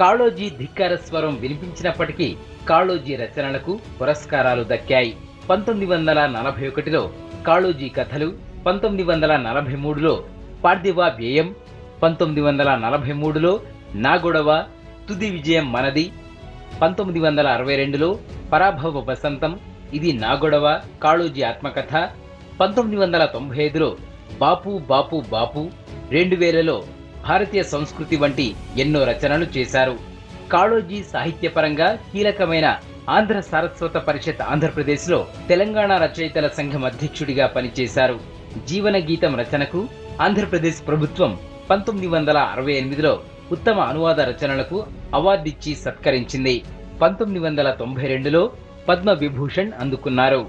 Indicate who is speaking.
Speaker 1: కాళోజీ ధిక్కార స్వరం వినిపించినప్పటికీ కాళోజీ రచనలకు పురస్కారాలు దక్కాయి. పంతొమ్మిది వందల నలభై ఒకటిలో కాళోజీ కథలు పంతొమ్మిది వందల నలభై మూడులో పార్థివా వ్యయం పంతొమ్మిది వందల నలభై మూడులో నాగొడవ తుది విజయం మనది పంతొమ్మిది వందల అరవై రెండులో పరాభవ వసంతం ఇది నాగొడవ కాళోజీ ఆత్మకథ పంతొమ్మిది వందల తొంభై ఐదులో బాపు బాపు బాపు రెండు వేలలో భారతీయ సంస్కృతి వంటి ఎన్నో రచనలు చేశారు. కాళోజీ సాహిత్యపరంగా కీలకమైన ఆంధ్ర సారస్వత పరిషత్ ఆంధ్రప్రదేశ్లో తెలంగాణ రచయితల సంఘం అధ్యక్షుడిగా పనిచేశారు. జీవన గీతం రచనకు ఆంధ్రప్రదేశ్ ప్రభుత్వం పంతొమ్మిది వందల అరవై ఎనిమిదిలో ఉత్తమ అనువాద రచనలకు అవార్డిచ్చి సత్కరించింది. పంతొమ్మిది వందల తొంభై రెండులో పద్మ విభూషణ్ అందుకున్నారు.